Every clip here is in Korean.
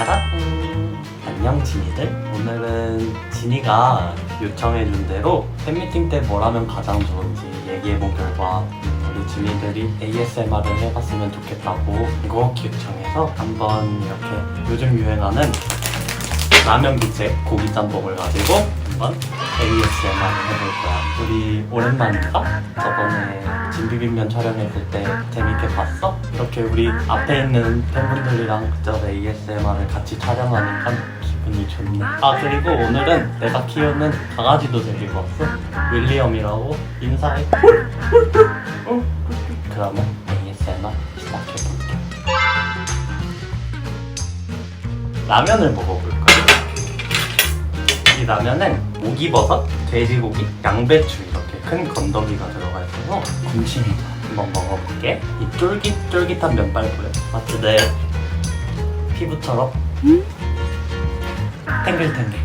짜란! 안녕 진이들 오늘은 진이가 요청해준 대로 팬미팅 때 뭘 하면 가장 좋은지 얘기해본 결과 우리 진이들이 ASMR을 해봤으면 좋겠다고 이거 요청해서 한번 이렇게 요즘 유행하는 라면 밑에 고기 짬뽕을 가지고 한번 ASMR을 해볼 거야 우리 오랜만인가? 저번에 진비빔면 촬영했을 때 재밌게 봤어? 이렇게 우리 앞에 있는 팬분들이랑 그저 ASMR을 같이 촬영하니까 기분이 좋네 아 그리고 오늘은 내가 키우는 강아지도 데리고 왔어 윌리엄이라고 인사해 어? 그러면 ASMR 시작해볼게 라면을 먹어볼 거 라면은 오기버섯, 돼지고기, 양배추 이렇게 큰 건더기가 들어가 있어서 군침이다. 한번 먹어볼게. 이 쫄깃쫄깃한 면발 보여? 마치 내 피부처럼 탱글탱글.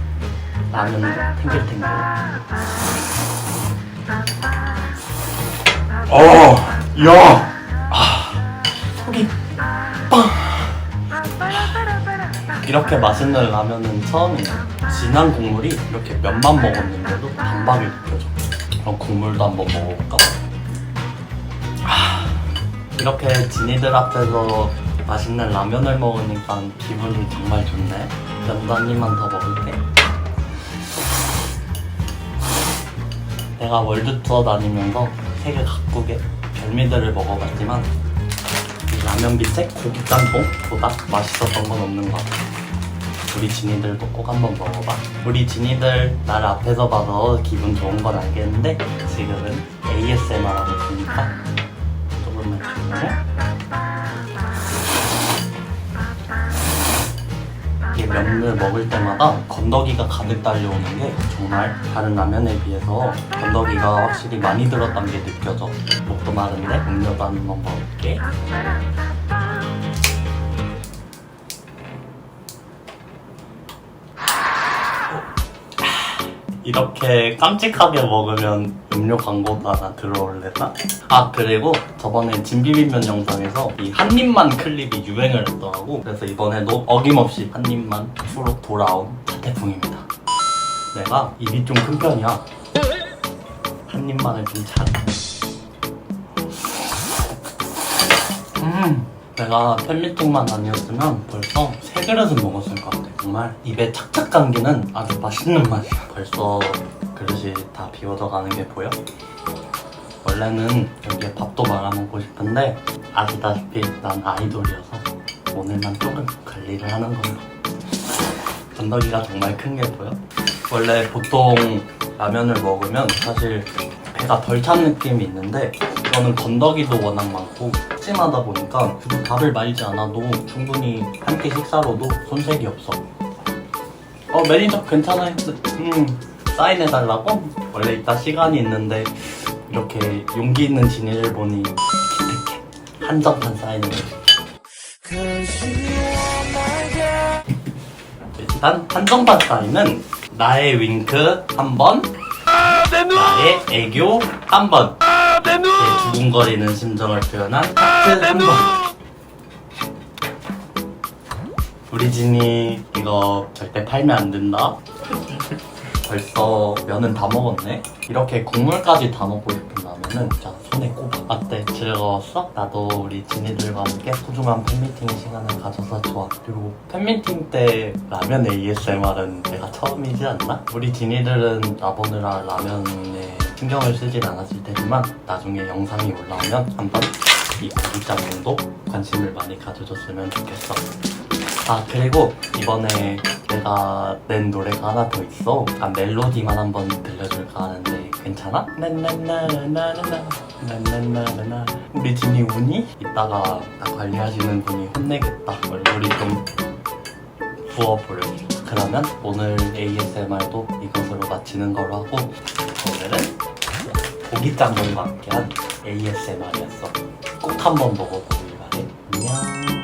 라면도 탱글탱글. 어, 야, 아, 속이 빵. 이렇게 맛있는 라면은 처음이야. 진한 국물이 이렇게 면만 먹었는데도 단박에 느껴져. 그럼 국물도 한번 먹어볼까? 아, 이렇게 진이들 앞에서 맛있는 라면을 먹으니까 기분이 정말 좋네. 입만 더 먹을게. 내가 월드 투어 다니면서 세계 각국의 별미들을 먹어봤지만 이 라면 밑에 고기 짬뽕보다 맛있었던 건 없는 것 같아. 우리 진이들도 꼭 한번 먹어봐. 우리 진이들 나를 앞에서 봐서 기분 좋은 건 알겠는데 지금은 ASMR 하고 있으니까 조금만 조용히. 이 면을 먹을 때마다 건더기가 가득 달려오는 게 정말 다른 라면에 비해서 건더기가 확실히 많이 들었다는 게 느껴져. 목도 마른데 음료도 한번 먹을게. 이렇게 깜찍하게 먹으면 음료 광고도 하나 들어올래나? 아 그리고 저번에 진비빔면 영상에서 이 한 입만 클립이 유행을 했더라고. 그래서 이번에도 어김없이 한 입만 프로 돌아온 차태풍입니다. 내가 입이 좀 큰 편이야. 한 입만을 좀 잘해 음 내가 팬미팅만 아니었으면 벌써 세 그릇은 먹었을 것 같아 정말 입에 착착 감기는 아주 맛있는 맛이야 벌써 그릇이 다 비워져 가는 게 보여? 원래는 여기에 밥도 말아먹고 싶은데 아시다시피 난 아이돌이어서 오늘만 조금 관리를 하는 걸로 건더기가 정말 큰 게 보여? 원래 보통 라면을 먹으면 사실 배가 덜 찬 느낌이 있는데 이거는 건더기도 워낙 많고 찜하다 보니까 밥을 말지 않아도 충분히 한 끼 식사로도 손색이 없어 어 매니저 괜찮아요? 음 사인해달라고? 원래 이따 시간이 있는데 이렇게 용기 있는 진이를 보니 기특해. 한정판 사인을 일단 한정판 사인은 나의 윙크 한번 나의 애교 한번 내 두근거리는 심정을 표현한 하트 한 번 우리 진이 이거 절대 팔면 안 된다. 벌써 면은 다 먹었네. 이렇게 국물까지 다 먹고 싶은 라면은 자 손에 꼽아 어때 즐거웠어? 나도 우리 진이들과 함께 소중한 팬미팅 시간을 가져서 좋아 그리고. 팬미팅 때 라면 ASMR은 내가 처음이지 않나? 우리 진이들은 나 보느라 라면에 신경을 쓰진 않았을 테지만 나중에 영상이 올라오면 한번 이 고기짬뽕도 관심을 많이 가져줬으면 좋겠어 아 그리고 이번에 내가 낸 노래가 하나 더 있어 아 멜로디만 한번 들려줄까 하는데 괜찮아? 나나나나나나 나나나나나 우리 진이 우니? 이따가 나 관리하시는 분이 혼내겠다 얼굴이 좀 부어보려 그러면 오늘 ASMR도 이것으로 마치는 걸로 하고 오늘은 고기짬뽕과 함께한 ASMR이었어. 꼭 한번 먹어보길 바래. 안녕